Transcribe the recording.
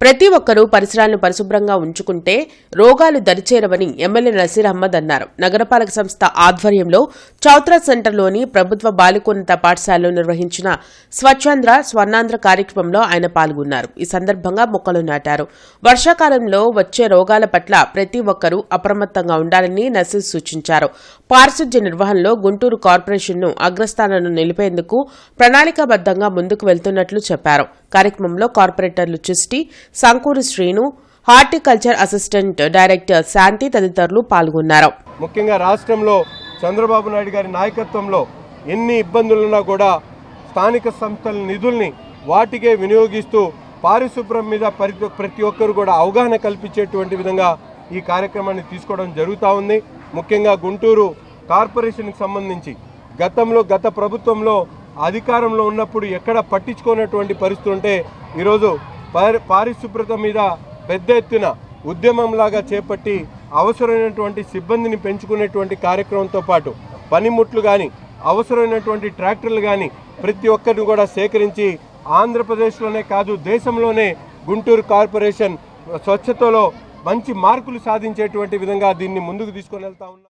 ప్రతి ఒక్కరూ పరిసరాలను పరిశుభ్రంగా ఉంచుకుంటే రోగాలు దరిచేరవని ఎమ్మెల్యే నసీర్ అహ్మద్ అన్నారు. నగరపాలక సంస్థ ఆధ్వర్యంలో చౌత్రా సెంటర్లోని ప్రభుత్వ బాలికోన్నత పాఠశాలలో నిర్వహించిన స్వచ్ఛాంధ్ర స్వర్ణాంధ్ర కార్యక్రమంలో ఆయన పాల్గొన్నారు. ఈ సందర్భంగా మొక్కలు నాటారు. వర్షాకాలంలో వచ్చే రోగాల పట్ల ప్రతి ఒక్కరూ అప్రమత్తంగా ఉండాలని నసీర్ సూచించారు. పారిశుధ్య నిర్వహణలో గుంటూరు కార్పొరేషన్ను అగ్రస్థానంలో నిలిపేందుకు ప్రణాళికాబద్దంగా ముందుకు వెళ్తున్నట్లు చెప్పారు. కార్యక్రమంలో కార్పొరేటర్లు Chisti Sankuru Srinu horticulture assistant director Shanti తదితరులు పాల్గొన్నారు. ముఖ్యంగా రాష్ట్రంలో చంద్రబాబు నాయుడు గారి నాయకత్వంలో ఎన్ని ఇబ్బందులున్నా కూడా స్థానిక సంస్థల నిధుల్ని వాటికే వినియోగిస్తూ పారిశుభ్రం మీద ప్రతి ప్రతి ఒక్కరు కూడా అవగాహన కల్పించేటువంటి విధంగా ఈ కార్యక్రమాన్ని తీసుకోవడం జరుగుతూ ఉంది. ముఖ్యంగా గుంటూరు కార్పొరేషన్కి సంబంధించి గతంలో గత ప్రభుత్వంలో అధికారంలో ఉన్నప్పుడు ఎక్కడ పట్టించుకోనటువంటి పరిస్థితి ఉంటే ఈరోజు పారి పారిశుభ్రత మీద పెద్ద ఎత్తున ఉద్యమంలాగా చేపట్టి అవసరమైనటువంటి సిబ్బందిని పెంచుకునేటువంటి కార్యక్రమంతో పాటు పనిముట్లు కానీ అవసరమైనటువంటి ట్రాక్టర్లు కానీ ప్రతి ఒక్కరిని కూడా సేకరించి ఆంధ్రప్రదేశ్లోనే కాదు దేశంలోనే గుంటూరు కార్పొరేషన్ స్వచ్ఛతలో మంచి మార్కులు సాధించేటువంటి విధంగా దీన్ని ముందుకు తీసుకొని వెళ్తా ఉన్నాం